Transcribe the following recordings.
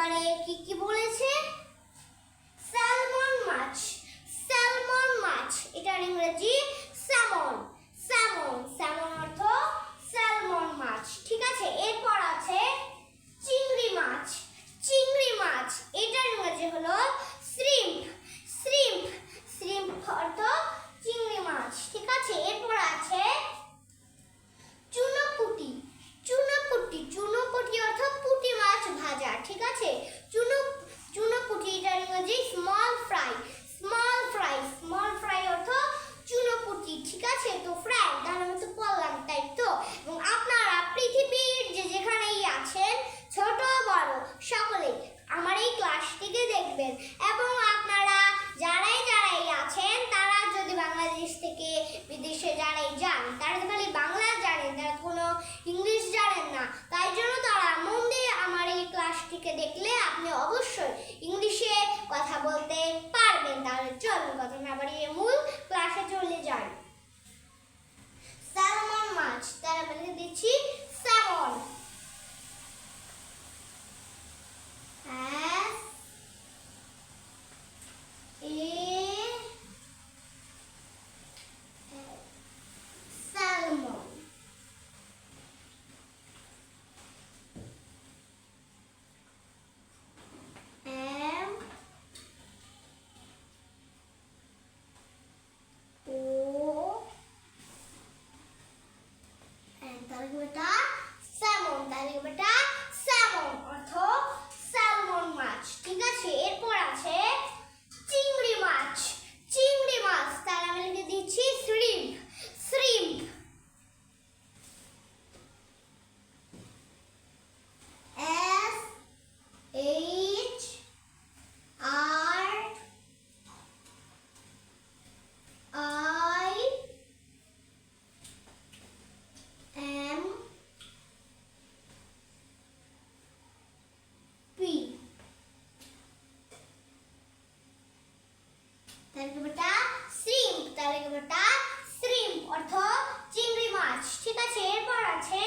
এবারে কি কি বলেছে? ভিডিওটিকে দেখলে আপনি অবশ্যই তার আগে বেটা শ্রিম্প তার বেটা শ্রিম্প অর্থ চিংড়ি মাছ। ঠিক আছে? এরপর আছে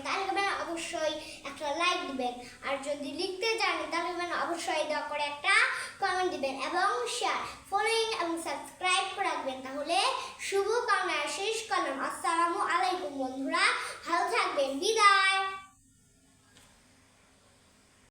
থাকেন, তাহলে অবশ্যই একটা লাইক দিবেন। আর যদি লিখতে জানেন তাহলে অবশ্যই দয়া করে একটা কমেন্ট দিবেন এবং শেয়ার ফলোইং এবং সাবস্ক্রাইব করে রাখবেন। তাহলে শুভ কামনার শেষ কলম আসসালামু আলাইকুম বন্ধুরা। ভালো থাকবেন। বিদায়।